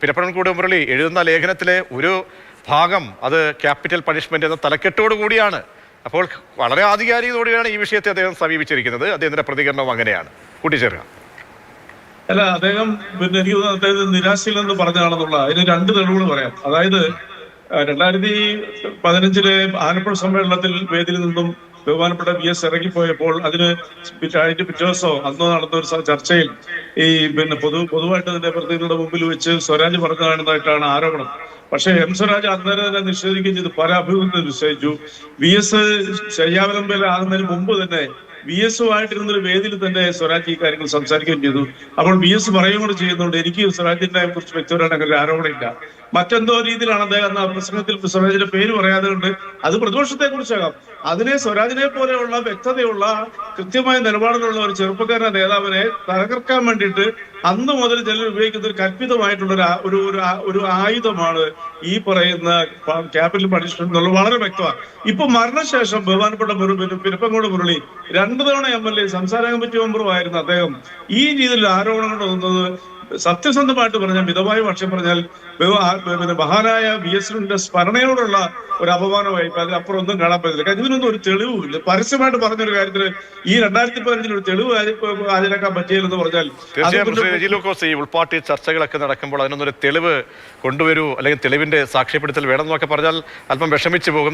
പിരപ്പണൻകൂട് മുരളി എഴുതുന്ന ലേഖനത്തിലെ ഒരു ഭാഗം അത് ക്യാപിറ്റൽ പണിഷ്മെന്റ് എന്ന തലക്കെട്ടോട് കൂടിയാണ്. അപ്പോൾ വളരെ ആധികാരികതയോടെയാണ് ഈ വിഷയത്തെ അദ്ദേഹം സമീപിച്ചിരിക്കുന്നത്. അദ്ദേഹത്തിന്റെ പ്രതികരണം അങ്ങനെയാണ്. കൂട്ടിച്ചേർക്കുക. അല്ല അദ്ദേഹം പിന്നെ എനിക്ക് അദ്ദേഹം നിരാശയിൽ നിന്ന് പറഞ്ഞതാണെന്നുള്ള അതിന് രണ്ട് തെളിവുകൾ പറയാം. അതായത് രണ്ടായിരത്തി പതിനഞ്ചിലെ ആലപ്പുഴ സമ്മേളനത്തിൽ വേദിയിൽ നിന്നും ബഹുമാനപ്പെട്ട വി എസ് ഇറങ്ങിപ്പോയപ്പോൾ അതിന് അതിന്റെ പിറ്റേ ദിവസം അന്ന് നടന്ന ഒരു ചർച്ചയിൽ ഈ പിന്നെ പൊതു പൊതുവായിട്ട് അതിന്റെ പ്രതിനിധികളുടെ മുമ്പിൽ വെച്ച് സ്വരാജ് പറഞ്ഞതായിട്ടാണ് ആരോപണം. പക്ഷെ എം സ്വരാജ് അന്നേരം തന്നെ നിഷേധിക്കുകയും ചെയ്തു. പല അഭിമുഖത്തിൽ നിശ്ചയിച്ചു. വി എസ് ശയ്യാവലംബയിലാകുന്നതിന് മുമ്പ് തന്നെ വി എസുമായിട്ടിരുന്നൊരു വേദിയിൽ തന്നെ സ്വരാജ് ഈ കാര്യങ്ങൾ സംസാരിക്കുകയും ചെയ്തു. അപ്പോൾ വി എസ് പറയുകയും കൂടെ ചെയ്യുന്നുണ്ട്. എനിക്ക് സ്വരാജിനെ കുറിച്ച് വ്യക്തിപരമായിട്ട് അങ്ങനെ ആരോപണമില്ല. മറ്റെന്തോ രീതിയിലാണ് അദ്ദേഹം ആ പ്രസംഗത്തിൽ സ്വരാജിന്റെ പേര് പറയാതെ കൊണ്ട് അത് പ്രതിപക്ഷത്തെ കുറിച്ചാകാം. അതിനെ സ്വരാജിനെ പോലെയുള്ള വ്യക്തതയുള്ള കൃത്യമായ നിലപാടിലുള്ള ഒരു ചെറുപ്പക്കാരൻ നേതാവിനെ തകർക്കാൻ വേണ്ടിയിട്ട് അന്ന് മുതൽ ചിലർ ഉപയോഗിക്കുന്ന ഒരു കല്പിതമായിട്ടുള്ള ഒരു ഒരു ആയുധമാണ് ഈ പറയുന്ന ക്യാപിറ്റൽ പണിഷ്മെന്റ് എന്നുള്ളത് വളരെ വ്യക്തമാണ്. ഇപ്പൊ മരണശേഷം ബഹുമാനപ്പെട്ട പിരപ്പങ്കോട് മുരളി രണ്ടു തവണ എം എൽ എ സംസ്ഥാന കമ്മിറ്റി മെമ്പറുമായിരുന്ന അദ്ദേഹം ഈ രീതിയിൽ ആരോപണങ്ങൾ തോന്നുന്നത് സത്യസന്ധമായിട്ട് പറഞ്ഞാൽ മിതമായ പക്ഷം പറഞ്ഞാൽ പിന്നെ മഹാനായ വി എസിന്റെ സ്മരണയോടുള്ള ഒരു അപമാനമായി ഇപ്പൊ അതിനപ്പുറം ഒന്നും കാണാൻ പറ്റില്ല കാരണം ഇതിനൊന്നും ഒരു തെളിവുമില്ല. പരസ്യമായിട്ട് പറഞ്ഞൊരു കാര്യത്തിന് ഈ രണ്ടായിരത്തി പതിനഞ്ചിൽ ഒരു തെളിവ് ഹാജ- ഹാജരാക്കാൻ പറ്റിയില്ലെന്ന് പറഞ്ഞാൽ തീർച്ചയായും ഈ ഉൾപാർട്ടി ചർച്ചകളൊക്കെ നടക്കുമ്പോൾ അതിനൊന്നൊരു തെളിവ് കൊണ്ടുവരൂ അല്ലെങ്കിൽ തെളിവിന്റെ സാക്ഷ്യപ്പെടുത്തൽ വേണം എന്നൊക്കെ പറഞ്ഞാൽ അല്പം വിഷമിച്ചു പോകും.